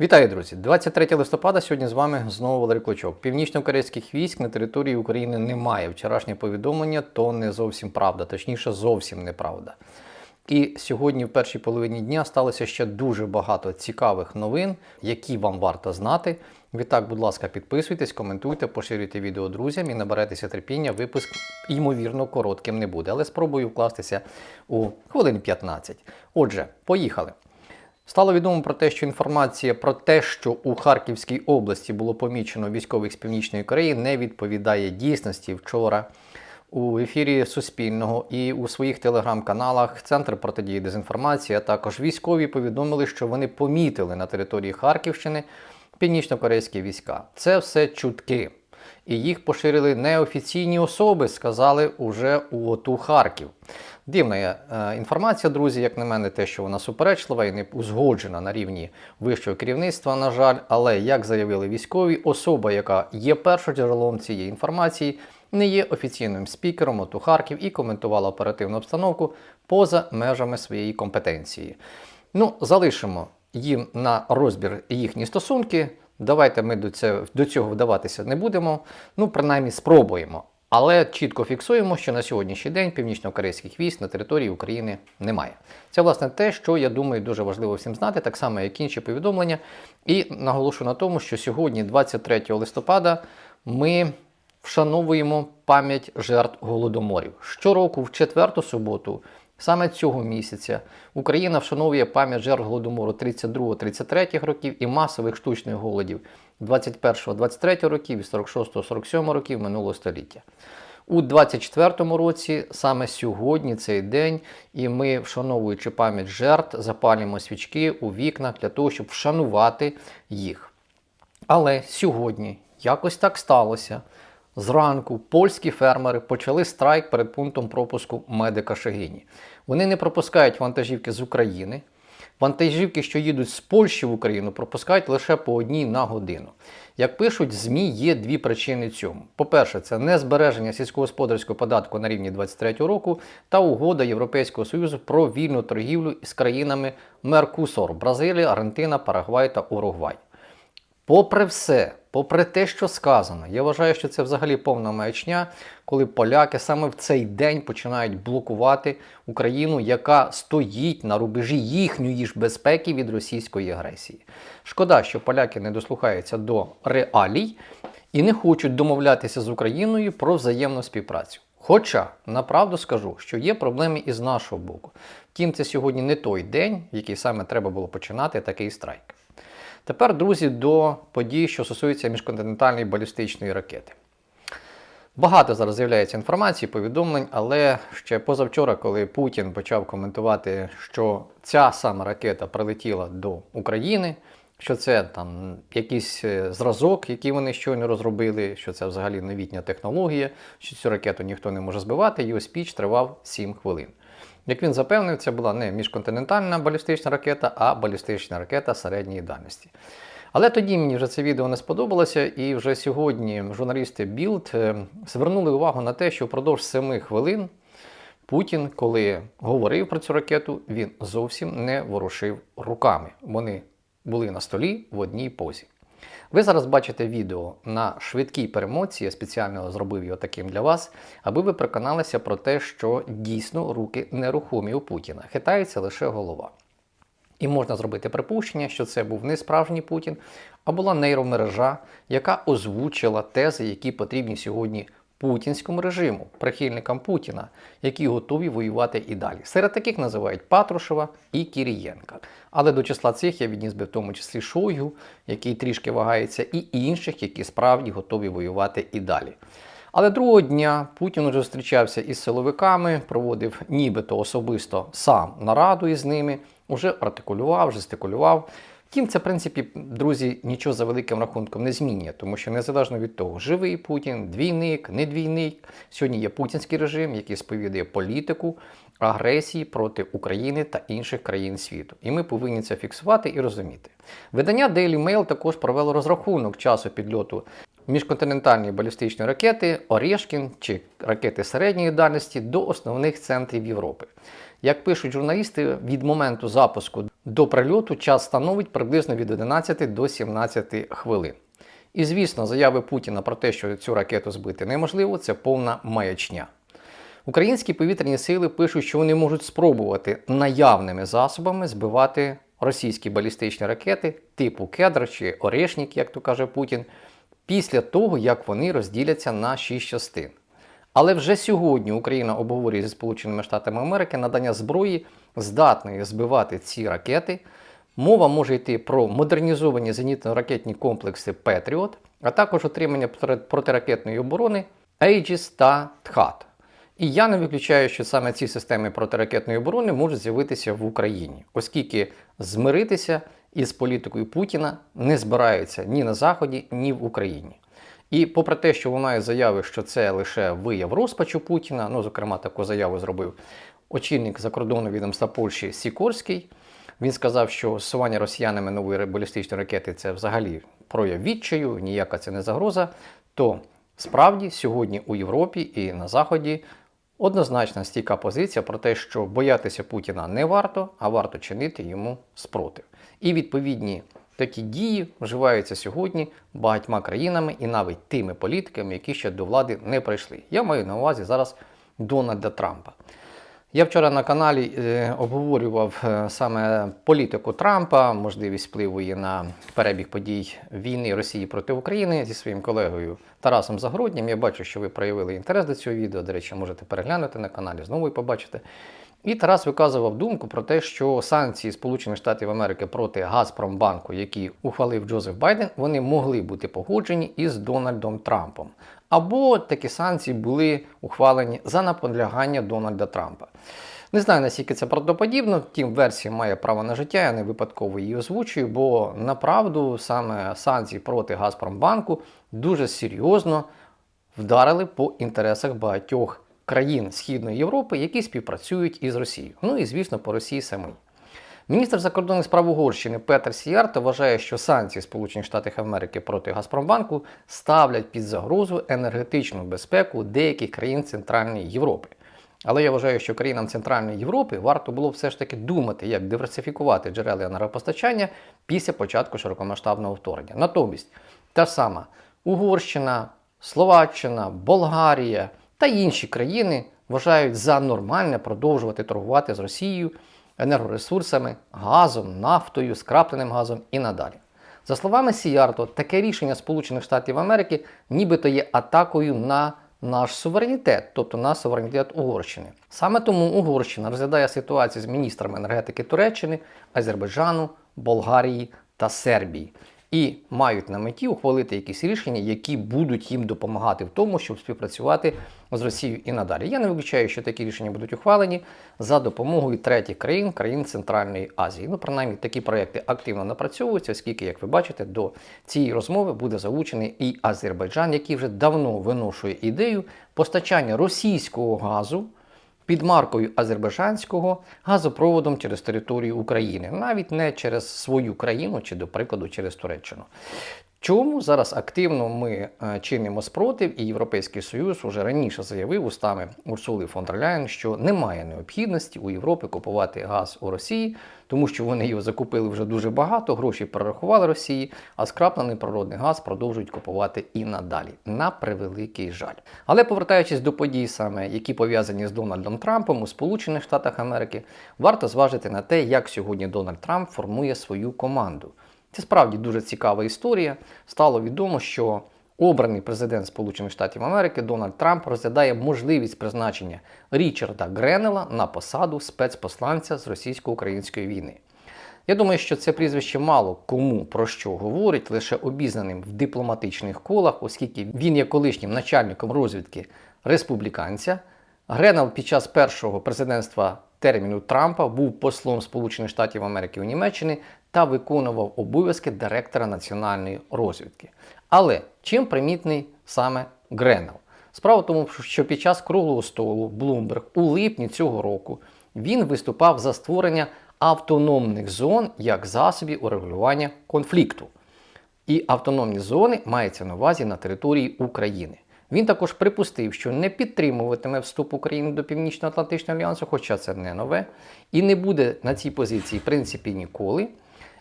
Вітаю, друзі! 23 листопада. Сьогодні з вами знову Валерій Клочок. Північно-корейських військ на території України немає. Вчорашнє повідомлення то не зовсім правда, точніше, зовсім неправда. І сьогодні, в першій половині дня, сталося ще дуже багато цікавих новин, які вам варто знати. Відтак, будь ласка, підписуйтесь, коментуйте, поширюйте відео друзям і наберетеся терпіння. Випуск, ймовірно, коротким не буде, але спробую вкластися у хвилин 15. Отже, поїхали. Стало відомо про те, що інформація про те, що у Харківській області було помічено військових з Північної Кореї, не відповідає дійсності. Вчора у ефірі Суспільного і у своїх телеграм-каналах Центр протидії дезінформації, а також військові повідомили, що вони помітили на території Харківщини північно-корейські війська. Це все чутки. І їх поширили неофіційні особи, сказали уже у ОТУ Харків. Дивна е, інформація, друзі, як на мене, те, що вона суперечлива і не узгоджена на рівні вищого керівництва, на жаль. Але як заявили військові, особа, яка є першоджерелом цієї інформації, не є офіційним спікером ОТУ Харків і коментувала оперативну обстановку поза межами своєї компетенції. Ну, залишимо їм на розбір їхні стосунки. Давайте ми до цього вдаватися не будемо. Ну, принаймні, спробуємо. Але чітко фіксуємо, що на сьогоднішній день північно-корейських військ на території України немає. Це власне те, що я думаю, дуже важливо всім знати, так само як інші повідомлення. І наголошую на тому, що сьогодні, 23 листопада, ми вшановуємо пам'ять жертв голодоморів. Щороку, в четверту суботу, саме цього місяця, Україна вшановує пам'ять жертв голодомору 32-33 років і масових штучних голодів 21-23 років і 46-47 років минулого століття. У 24-му році, саме сьогодні, цей день, і ми, вшановуючи пам'ять жертв, запалюємо свічки у вікнах для того, щоб вшанувати їх. Але сьогодні якось так сталося. Зранку польські фермери почали страйк перед пунктом пропуску медика Шегині. Вони не пропускають вантажівки з України. Вантажівки, що їдуть з Польщі в Україну, пропускають лише по одній на годину. Як пишуть ЗМІ, є дві причини цьому. По-перше, це не збереження сільськогосподарського податку на рівні 2023 року та угода Європейського Союзу про вільну торгівлю з країнами Меркусор Бразилія, Аргентина, Парагвай та Уругвай. Попри все, попри те, що сказано, я вважаю, що це взагалі повна маячня, коли поляки саме в цей день починають блокувати Україну, яка стоїть на рубежі їхньої ж безпеки від російської агресії. Шкода, що поляки не дослухаються до реалій і не хочуть домовлятися з Україною про взаємну співпрацю. Хоча направду скажу, що є проблеми і з нашого боку. Втім, це сьогодні не той день, в який саме треба було починати такий страйк. Тепер, друзі, до подій, що стосуються міжконтинентальної балістичної ракети. Багато зараз з'являється інформації, повідомлень, але ще позавчора, коли Путін почав коментувати, що ця сама ракета прилетіла до України, що це там якийсь е, зразок, який вони щойно розробили, що це взагалі новітня технологія, що цю ракету ніхто не може збивати, його спіч тривав 7 хвилин. Як він запевнив, це була не міжконтинентальна балістична ракета, а балістична ракета середньої дальності. Але тоді мені вже це відео не сподобалося, і вже сьогодні журналісти Білд звернули увагу на те, що впродовж 7 хвилин Путін, коли говорив про цю ракету, він зовсім не ворушив руками. Вони були на столі в одній позі. Ви зараз бачите відео на швидкій перемоці, я спеціально зробив його таким для вас, аби ви переконалися про те, що дійсно руки нерухомі у Путіна, хитається лише голова. І можна зробити припущення, що це був не справжній Путін, а була нейромережа, яка озвучила тези, які потрібні сьогодні путінському режиму, прихильникам Путіна, які готові воювати і далі. Серед таких називають Патрушева і Кірієнка. Але до числа цих я відніс би в тому числі Шойгу, який трішки вагається, і інших, які справді готові воювати і далі. Але другого дня Путін уже зустрічався із силовиками, проводив нібито особисто сам нараду із ними, уже артикулював, жестикулював. Втім, це, в принципі, друзі, нічого за великим рахунком не змінює, тому що незалежно від того, живий Путін, двійник, не двійник, сьогодні є путінський режим, який сповідує політику агресії проти України та інших країн світу. І ми повинні це фіксувати і розуміти. Видання Daily Mail також провело розрахунок часу підльоту міжконтинентальної балістичної ракети Орєшкін чи ракети середньої дальності до основних центрів Європи. Як пишуть журналісти, від моменту запуску до прильоту час становить приблизно від 11 до 17 хвилин. І звісно, заяви Путіна про те, що цю ракету збити неможливо, це повна маячня. Українські повітряні сили пишуть, що вони можуть спробувати наявними засобами збивати російські балістичні ракети типу Кедр чи Орешнік, як то каже Путін, після того, як вони розділяться на шість частин. Але вже сьогодні Україна обговорює зі Сполученими Штатами Америки надання зброї, здатної збивати ці ракети. Мова може йти про модернізовані зенітно-ракетні комплекси Петріот, а також отримання протиракетної оборони Aegis та ТХАТ. І я не виключаю, що саме ці системи протиракетної оборони можуть з'явитися в Україні, оскільки змиритися із політикою Путіна не збираються ні на Заході, ні в Україні. І попри те, що лунає заяви, що це лише вияв розпачу Путіна, ну, зокрема, таку заяву зробив очільник закордонного відомства Польщі Сікорський. Він сказав, що зсування росіянами нової балістичної ракети це взагалі прояв відчаю, ніяка це не загроза. То справді сьогодні у Європі і на Заході однозначна стійка позиція про те, що боятися Путіна не варто, а варто чинити йому спротив. І відповідні такі дії вживаються сьогодні багатьма країнами і навіть тими політиками, які ще до влади не прийшли. Я маю на увазі зараз Дональда Трампа. Я вчора на каналі е, обговорював е, саме політику Трампа, можливість впливу її на перебіг подій війни Росії проти України зі своїм колегою Тарасом Загороднім. Я бачу, що ви проявили інтерес до цього відео. До речі, можете переглянути на каналі, знову і побачите. І Тарас виказував думку про те, що санкції Сполучених Штатів Америки проти Газпромбанку, які ухвалив Джозеф Байден, вони могли бути погоджені із Дональдом Трампом. Або такі санкції були ухвалені за наполягання Дональда Трампа. Не знаю, наскільки це правдоподібно, втім, версія має право на життя, я не випадково її озвучую, бо направду саме санкції проти Газпромбанку дуже серйозно вдарили по інтересах багатьох країн Східної Європи, які співпрацюють із Росією. Ну і звісно, по Росії самій. Міністр закордонних справ Угорщини Петер Сіярто вважає, що санкції Сполучених Штатів Америки проти Газпромбанку ставлять під загрозу енергетичну безпеку деяких країн Центральної Європи. Але я вважаю, що країнам Центральної Європи варто було все ж таки думати, як диверсифікувати джерела енергопостачання після початку широкомасштабного вторгнення. Натомість та сама Угорщина, Словаччина, Болгарія та інші країни вважають за нормальне продовжувати торгувати з Росією енергоресурсами, газом, нафтою, скрапленим газом і надалі. За словами Сіярто, таке рішення Сполучених Штатів Америки нібито є атакою на наш суверенітет, тобто на суверенітет Угорщини. Саме тому Угорщина розглядає ситуацію з міністрами енергетики Туреччини, Азербайджану, Болгарії та Сербії і мають на меті ухвалити якісь рішення, які будуть їм допомагати в тому, щоб співпрацювати з Росією і надалі. Я не виключаю, що такі рішення будуть ухвалені за допомогою третіх країн, країн Центральної Азії. Ну, принаймні, такі проекти активно напрацьовуються, оскільки, як ви бачите, до цієї розмови буде залучений і Азербайджан, який вже давно виношує ідею постачання російського газу під маркою азербайджанського газопроводом через територію України, навіть не через свою країну чи, до прикладу, через Туреччину. Чому зараз активно ми е, чинимо спротив, і Європейський Союз уже раніше заявив устами Урсули фон дер Ляєн, що немає необхідності у Європі купувати газ у Росії, тому що вони його закупили вже дуже багато, гроші перерахували Росії, а скраплений природний газ продовжують купувати і надалі. На превеликий жаль. Але повертаючись до подій, саме які пов'язані з Дональдом Трампом у Сполучених Штатах Америки, варто зважити на те, як сьогодні Дональд Трамп формує свою команду. Це справді дуже цікава історія. Стало відомо, що обраний президент Сполучених Штатів Америки Дональд Трамп розглядає можливість призначення Річарда Гренела на посаду спецпосланця з російсько-української війни. Я думаю, що це прізвище мало кому про що говорить, лише обізнаним в дипломатичних колах, оскільки він є колишнім начальником розвідки республіканця. Гренел під час першого президентства терміну Трампа був послом Сполучених Штатів Америки у Німеччині та виконував обов'язки директора національної розвідки. Але чим примітний саме Гренел? Справа в тому, що під час круглого столу Блумберг у липні цього року він виступав за створення автономних зон як засобів урегулювання конфлікту. І автономні зони мається на увазі на території України. Він також припустив, що не підтримуватиме вступ України до Північно-Атлантичного альянсу, хоча це не нове, і не буде на цій позиції в принципі ніколи.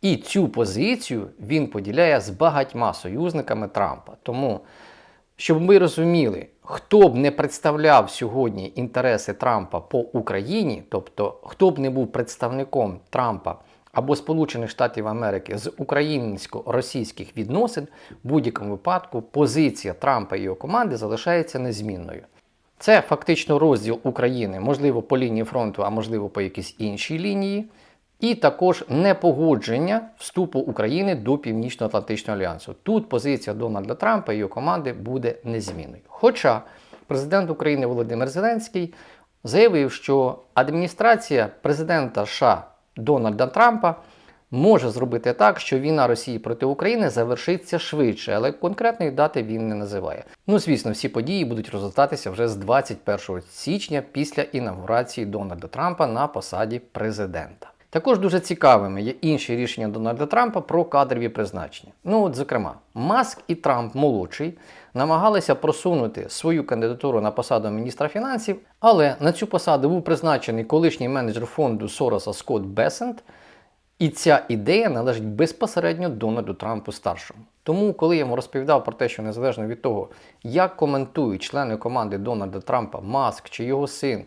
І цю позицію він поділяє з багатьма союзниками Трампа. Тому, щоб ми розуміли, хто б не представляв сьогодні інтереси Трампа по Україні, тобто хто б не був представником Трампа або Сполучених Штатів Америки з українсько-російських відносин, в будь-якому випадку позиція Трампа і його команди залишається незмінною. Це фактично розділ України, можливо, по лінії фронту, а можливо по якійсь іншій лінії. І також непогодження вступу України до Північно-Атлантичного альянсу. Тут позиція Дональда Трампа і його команди буде незмінною. Хоча президент України Володимир Зеленський заявив, що адміністрація президента США Дональда Трампа може зробити так, що війна Росії проти України завершиться швидше, але конкретної дати він не називає. Ну, звісно, всі події будуть розгортатися вже з 21 січня після інаугурації Дональда Трампа на посаді президента. Також дуже цікавими є інші рішення Дональда Трампа про кадрові призначення. Ну, от, зокрема, Маск і Трамп молодший намагалися просунути свою кандидатуру на посаду міністра фінансів, але на цю посаду був призначений колишній менеджер фонду Сороса Скотт Бесент. І ця ідея належить безпосередньо Дональду Трампу старшому. Тому, коли я йому розповідав про те, що незалежно від того, як коментують члени команди Дональда Трампа, Маск чи його син,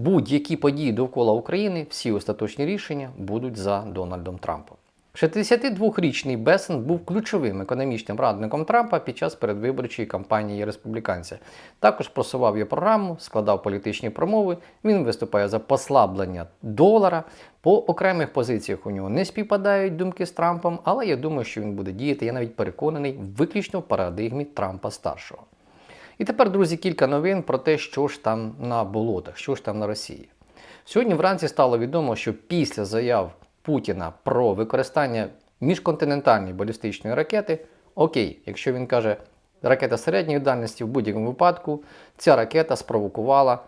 будь-які події довкола України, всі остаточні рішення будуть за Дональдом Трампом. 62-річний Бесен був ключовим економічним радником Трампа під час передвиборчої кампанії республіканця. Також просував його програму, складав політичні промови. Він виступає за послаблення долара. По окремих позиціях у нього не співпадають думки з Трампом, але я думаю, що він буде діяти. Я навіть переконаний виключно в парадигмі Трампа старшого. І тепер, друзі, кілька новин про те, що ж там на болотах, що ж там на Росії. Сьогодні вранці стало відомо, що після заяв Путіна про використання міжконтинентальної балістичної ракети, окей, якщо він каже ракета середньої дальності, в будь-якому випадку ця ракета спровокувала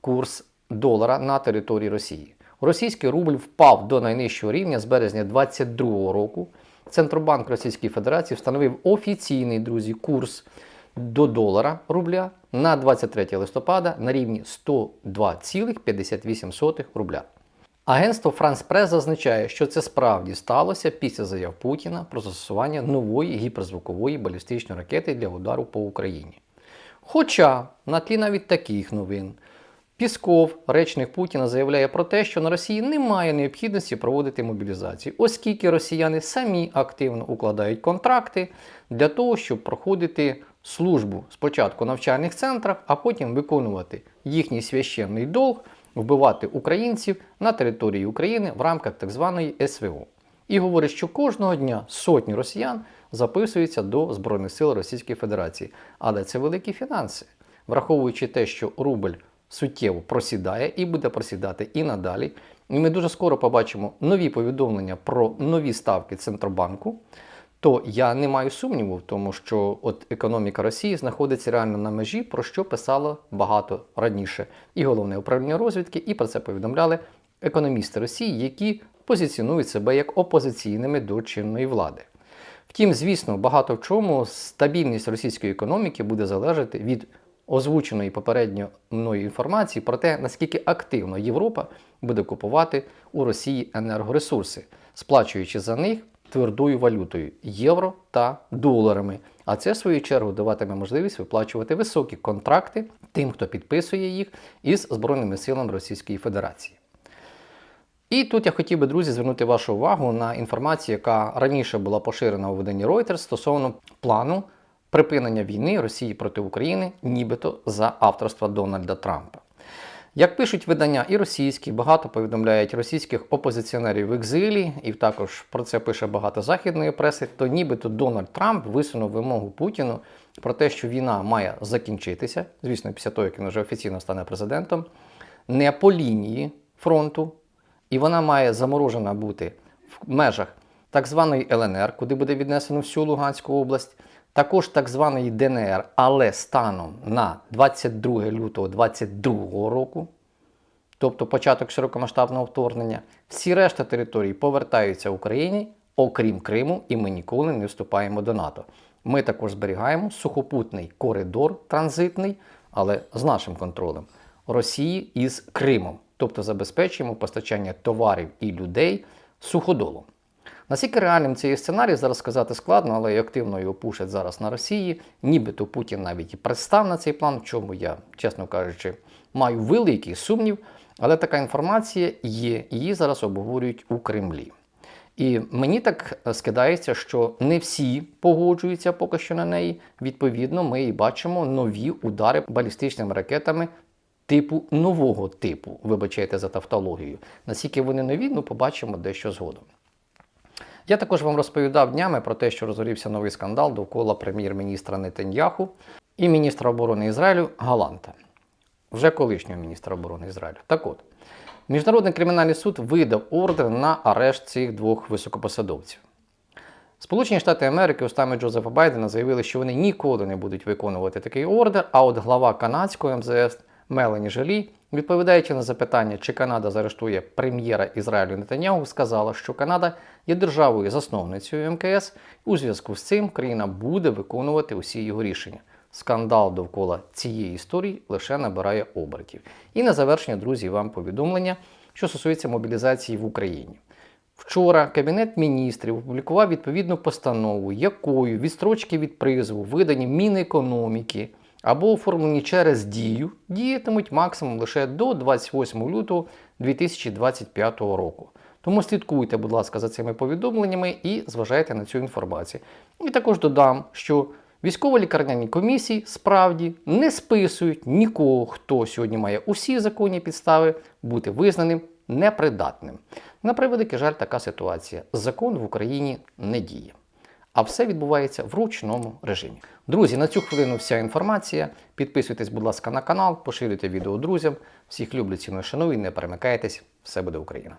курс долара на території Росії. Російський рубль впав до найнижчого рівня з березня 2022 року. Центробанк Російської Федерації встановив офіційний друзі курс до долара рубля на 23 листопада на рівні 102,58 рубля. Агентство France Press зазначає, що це справді сталося після заяв Путіна про застосування нової гіперзвукової балістичної ракети для удару по Україні. Хоча на тлі навіть таких новин Пісков, речник Путіна, заявляє про те, що на Росії немає необхідності проводити мобілізацію, оскільки росіяни самі активно укладають контракти для того, щоб проходити службу спочатку в навчальних центрах, а потім виконувати їхній священний долг вбивати українців на території України в рамках так званої СВО. І говорить, що кожного дня сотні росіян записуються до Збройних сил Російської Федерації. Але це великі фінанси, враховуючи те, що рубль суттєво просідає і буде просідати і надалі. І ми дуже скоро побачимо нові повідомлення про нові ставки Центробанку. То я не маю сумніву в тому, що от економіка Росії знаходиться реально на межі, про що писало багато раніше і головне управління розвідки, і про це повідомляли економісти Росії, які позиціонують себе як опозиційними до чинної влади. Втім, звісно, багато в чому стабільність російської економіки буде залежати від озвученої попередньо мною інформації про те, наскільки активно Європа буде купувати у Росії енергоресурси, сплачуючи за них твердою валютою євро та доларами. А це, в свою чергу, даватиме можливість виплачувати високі контракти тим, хто підписує їх із Збройними силами Російської Федерації. І тут я хотів би, друзі, звернути вашу увагу на інформацію, яка раніше була поширена у виданні Reuters стосовно плану припинення війни Росії проти України, нібито за авторства Дональда Трампа. Як пишуть видання і російські, багато повідомляють російських опозиціонерів в екзилі, і також про це пише багато західної преси, то нібито Дональд Трамп висунув вимогу Путіну про те, що війна має закінчитися, звісно, після того, як він вже офіційно стане президентом, не по лінії фронту, і вона має заморожена бути в межах так званої ЛНР, куди буде віднесено всю Луганську область також так званої ДНР, але станом на 22 лютого 2022 року, тобто початок широкомасштабного вторгнення, всі решта територій повертаються Україні, окрім Криму, і ми ніколи не вступаємо до НАТО. Ми також зберігаємо сухопутний коридор транзитний, але з нашим контролем Росії із Кримом, тобто забезпечуємо постачання товарів і людей суходолом. Наскільки реальним цей сценарій зараз сказати складно, але і активно його пушать зараз на Росії. Нібито Путін навіть і пристав на цей план, в чому я, чесно кажучи, маю великий сумнів. Але така інформація є, її зараз обговорюють у Кремлі. І мені так скидається, що не всі погоджуються поки що на неї. Відповідно, ми і бачимо нові удари балістичними ракетами типу нового типу. Вибачайте за тавтологію. Наскільки вони нові, ну побачимо дещо згодом. Я також вам розповідав днями про те, що розгорівся новий скандал довкола прем'єр-міністра Нетаньяху і міністра оборони Ізраїлю Галанта, вже колишнього міністра оборони Ізраїлю. Так от, Міжнародний кримінальний суд видав ордер на арешт цих двох високопосадовців. Сполучені Штати Америки устами Джозефа Байдена заявили, що вони ніколи не будуть виконувати такий ордер. А от глава канадського МЗС Мелані Желі, відповідаючи на запитання, чи Канада заарештує прем'єра Ізраїлю Нетаньяху, сказала, що Канада є державою засновницею МКС. У зв'язку з цим країна буде виконувати усі його рішення. Скандал довкола цієї історії лише набирає обертів. І на завершення, друзі, вам повідомлення, що стосується мобілізації в Україні. Вчора Кабінет міністрів опублікував відповідну постанову, якою відстрочки від призову, видані Мінекономіки або оформлені через дію, діятимуть максимум лише до 28 лютого 2025 року. Тому слідкуйте, будь ласка, за цими повідомленнями і зважайте на цю інформацію. І також додам, що військово-лікарняні комісії справді не списують нікого, хто сьогодні має усі законні підстави бути визнаним непридатним. На превеликий жаль, така ситуація. Закон в Україні не діє. А все відбувається в ручному режимі. Друзі, на цю хвилину вся інформація. Підписуйтесь, будь ласка, на канал, поширюйте відео друзям. Всіх люблю, ціную, шаную, не перемикайтесь. Все буде Україна!